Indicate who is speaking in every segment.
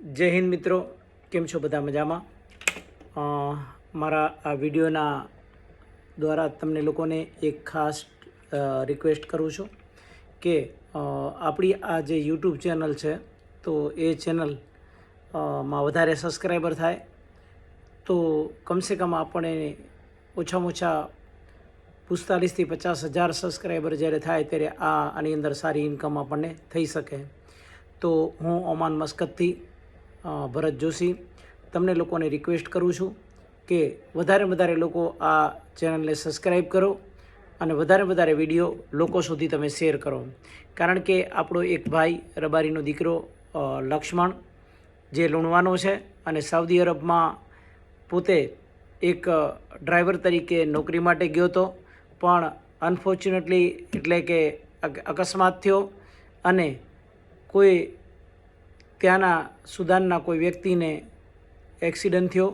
Speaker 1: જય હિન્દ મિત્રો, કેમ છો બધા મજામાં? મારા આ વિડીયોના દ્વારા તમને લોકોને એક ખાસ રિક્વેસ્ટ કરું છું કે આપણી આ જે યુટ્યુબ ચેનલ છે, તો એ ચેનલમાં વધારે સબસ્ક્રાઈબર થાય, તો કમસે કમ આપણે ઓછામાં ઓછા પિસ્તાલીસથી પચાસ હજાર સબસ્ક્રાઈબર જ્યારે થાય ત્યારે આ આની અંદર સારી ઇન્કમ આપણને થઈ શકે. તો હું ઓમાન મસ્કતથી ભરત જોશી, તમને લોકોને રિક્વેસ્ટ કરું છું કે વધારે વધારે લોકો આ ચેનલને સબસ્ક્રાઈબ કરો અને વધારે વધારે વીડિયો લોકો સુધી તમે શેર કરો. કારણ કે આપણો એક ભાઈ રબારીનો દીકરો લક્ષ્મણ, જે લુણવાનો છે અને સાઉદી અરબમાં પોતે એક ડ્રાઈવર તરીકે નોકરી માટે ગયો હતો. પણ અનફોર્ચ્યુનેટલી એટલે કે અકસ્માત થયો અને કોઈ ત્યાંના સુદાનના કોઈ વ્યક્તિને એક્સિડન્ટ થયો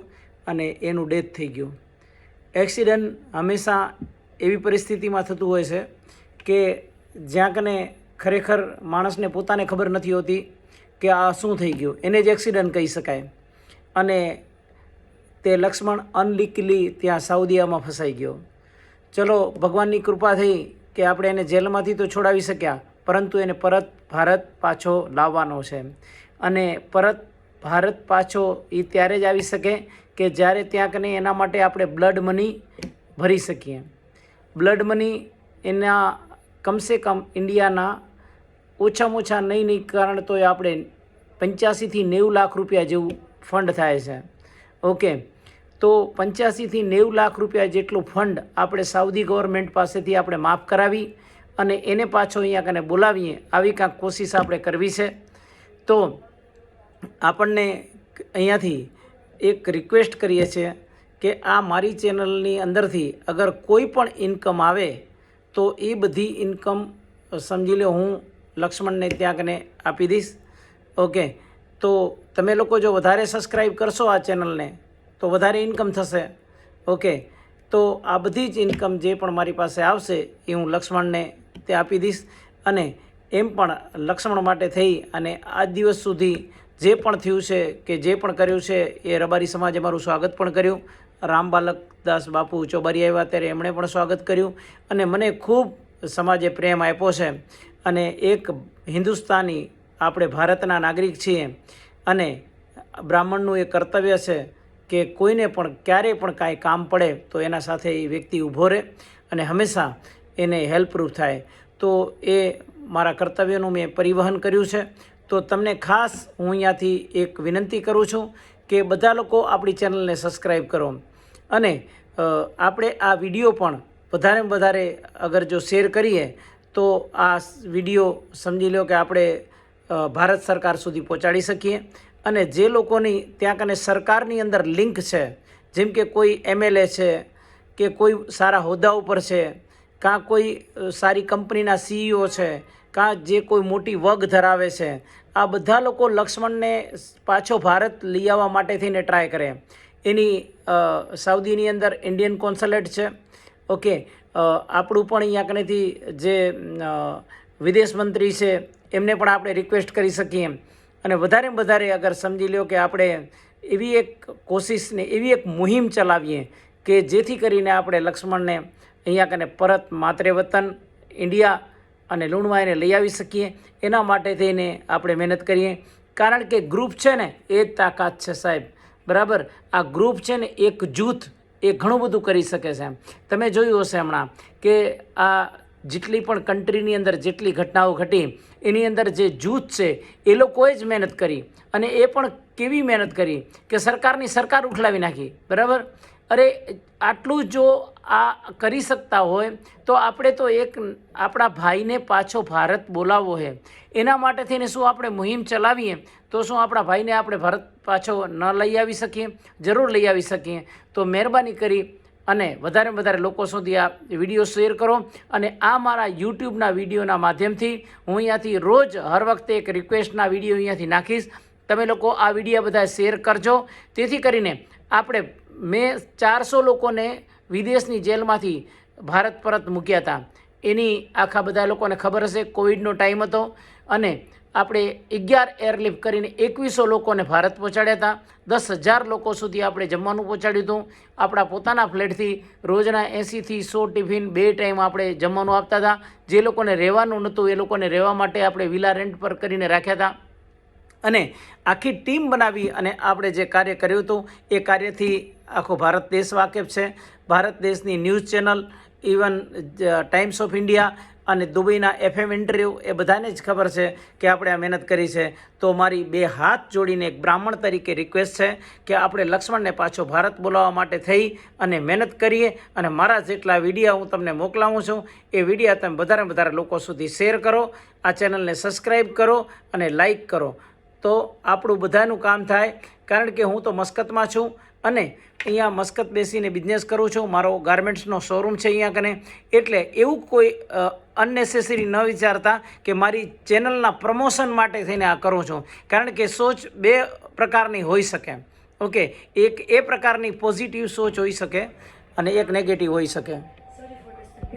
Speaker 1: અને એનું ડેથ થઈ ગયું. એક્સિડન્ટ હંમેશા એવી પરિસ્થિતિમાં થતું હોય છે કે જ્યાં કને ખરેખર માણસને પોતાને ખબર નથી હોતી કે આ શું થઈ ગયું. એને જ એક્સિડન્ટ કહી શકાય. અને તે લક્ષ્મણ અનલીકલી ત્યાં સાઉદીયામાં ફસાઈ ગયો. ચલો, ભગવાનની કૃપા થઈ કે આપણે એને જેલમાંથી તો છોડાવી શક્યા, પરંતુ એને પરત ભારત પાછો લાવવાનો છે. અને પરત ભારત પાછો એ ત્યારે જ આવી શકે કે જ્યારે ત્યાં કને એના માટે આપણે બ્લડ મની ભરી શકીએ. બ્લડ મની એના કમસે કમ ઇન્ડિયાના ઓછામાં ઓછા નહીં નહીં કારણ તો આપણે પંચ્યાસીથી નેવું લાખ રૂપિયા જેવું ફંડ થાય છે. ઓકે. તો પંચ્યાસીથી નેવું લાખ રૂપિયા જેટલું ફંડ આપણે સાઉદી ગવર્મેન્ટ પાસેથી આપણે માફ કરાવી અને એને પાછો અહીંયા કને બોલાવીએ. આવી કાંઈક કોશિશ આપણે કરવી છે. તો આપણને અહીંયાથી એક રિક્વેસ્ટ કરીએ છીએ કે આ મારી ચેનલની અંદરથી અગર કોઈ પણ ઇન્કમ આવે, તો એ બધી ઇન્કમ સમજી લો હું લક્ષ્મણને ત્યાં આપી દઈશ. ઓકે, તો તમે લોકો જો વધારે સબસ્ક્રાઈબ કરશો આ ચેનલને તો વધારે ઇન્કમ થશે. ઓકે, તો આ બધી જ ઇન્કમ જે પણ મારી પાસે આવશે એ હું લક્ષ્મણને તે આપી દઈશ. અને એમ પણ લક્ષ્મણ માટે થઈ અને આજ દિવસ સુધી જે પણ થયું છે કે જે પણ કર્યું છે એ રબારી સમાજે મારું સ્વાગત પણ કર્યું. રામબાલક દાસ બાપુ ચોબારી આવ્યા ત્યારે એમણે પણ સ્વાગત કર્યું અને મને ખૂબ સમાજે પ્રેમ આપ્યો છે. અને એક હિન્દુસ્તાની આપણે ભારતના નાગરિક છીએ અને બ્રાહ્મણનું એ કર્તવ્ય છે કે કોઈને પણ ક્યારેય પણ કાંઈ કામ પડે તો એના સાથે એ વ્યક્તિ ઊભો રહે અને હંમેશા એને હેલ્પરૂપ થાય. તો એ મારા કર્તવ્યનું મેં પરિવહન કર્યું છે તો તમને ખાસ હું અહીંયાથી એક વિનંતી કરું છું કે બધા લોકો આપણી ચેનલને સબસ્ક્રાઈબ કરો. અને આપણે આ વીડિયો પણ વધારે વધારે અગર જો શેર કરીએ, તો આ વીડિયો સમજી લો કે આપણે ભારત સરકાર સુધી પહોંચાડી શકીએ. અને જે લોકોની ત્યાં કને સરકારની અંદર લિંક છે, જેમ કે કોઈ એમએલએ છે, કે કોઈ સારા હોદ્દા ઉપર છે, કાં કોઈ સારી કંપનીના સીઈઓ છે કાં જે કોઈ મોટી વગ ધરાવે છે, આ બધા લોકો લક્ષ્મણને પાછો ભારત લઈ આવવા માટે થઈને ટ્રાય કરે. એની સાઉદીની અંદર ઇન્ડિયન કોન્સલેટ છે. ઓકે આપણું પણ અહીંયા કનેથી જે વિદેશ મંત્રી છે, એમને પણ આપણે રિક્વેસ્ટ કરી શકીએ. અને વધારે વધારે અગર સમજી લો કે આપણે એવી એક કોશિશને એવી એક મુહિમ ચલાવીએ કે જેથી કરીને આપણે લક્ષ્મણને અહીંયા કને પરત માતરે વતન ઇન્ડિયા અને લૂણમાં એને લઈ આવી શકીએ. એના માટે થઈને આપણે મહેનત કરીએ. કારણ કે ગ્રુપ છે ને, એ તાકાત છે સાહેબ. બરાબર? આ ગ્રુપ છે ને, એક જૂથ, એ ઘણું બધું કરી શકે છે તમે જોયું હશે હમણાં કે આ જેટલી પણ કન્ટ્રીની અંદર જેટલી ઘટનાઓ ઘટી, એની અંદર જે જૂથ છે, એ લોકોએ જ મહેનત કરી. અને એ પણ કેવી મહેનત કરી કે સરકારની સરકાર ઉઠલાવી નાખી. બરાબર? અરે, આટલું જો આ કરી શકતા હોય, તો આપણે તો એક આપણા ભાઈને પાછો ભારત બોલાવવો છે એના માટે થઈને શું આપણે મુહિમ ચલાવીએ? તો શું આપણા ભાઈને આપણે ભારત પાછો ન લઈ આવી શકીએ? જરૂર લઈ આવી શકીએ. તો મહેરબાની કરી અને વધારે વધારે લોકો સુધી આ વીડિયો શેર કરો અને આ મારા યુટ્યુબના વિડીયોના માધ્યમથી હું અહીંયાથી રોજ હર વખતે એક રિક્વેસ્ટના વીડિયો અહીંયાથી નાખીશ. તમે લોકો આ વીડિયો બધા શેર કરજો. તેથી કરીને આપણે મેં ચારસો લોકોને વિદેશની જેલમાંથી ભારત પરત મૂક્યા હતા. એની આખા બધા લોકોને ખબર હશે, કોવિડનો ટાઈમ હતો અને આપણે અગિયાર એરલિફ્ટ કરીને એકવીસો લોકોને ભારત પહોંચાડ્યા હતા. દસ હજાર લોકો સુધી આપણે જમવાનું પહોંચાડ્યું હતું. આપણા પોતાના ફ્લેટથી રોજના એંસીથી સો ટિફિન બે ટાઈમ આપણે જમવાનું આપતા હતા. જે લોકોને રહેવાનું નહોતું, એ લોકોને રહેવા માટે આપણે વિલા રેન્ટ પર કરીને રાખ્યા હતા. અને આખી ટીમ બનાવી અને આપણે જે કાર્ય કર્યું હતું, એ કાર્યથી આખો ભારત દેશ વાકેફ છે. ભારત દેશની news channel even Times of India અને દુબઈના એફએમ ઇન્ટરવ્યૂ એ બધાને જ ખબર છે કે આપણે આ મહેનત કરી છે. તો મારી બે હાથ જોડીને એક બ્રાહ્મણ તરીકે રિક્વેસ્ટ છે કે આપણે લક્ષ્મણને પાછો ભારત બોલાવવા માટે થઈ અને મહેનત કરીએ અને મારા જેટલા વિડીયા હું તમને મોકલાવું છું, એ વિડીયા તમે વધારે વધારે લોકો સુધી શેર કરો, આ ચેનલને સબસ્ક્રાઈબ કરો અને લાઈક કરો. તો આપણું બધાનું કામ થાય, કારણ કે હું તો મસ્કતમાં છું અને અહીંયા મસ્કત બેસીને બિઝનેસ કરું છું. મારો ગાર્મેન્ટ્સનો શોરૂમ છે અહીંયા કને. એટલે એવું કોઈ અનનેસેસરી ન વિચારતા કે મારી ચેનલના પ્રમોશન માટે થઈને આ કરું છું. કારણ કે સોચ બે પ્રકારની હોઈ શકે. ઓકે, એક એ પ્રકારની પોઝિટિવ સોચ હોઈ શકે અને એક નેગેટિવ હોઈ શકે.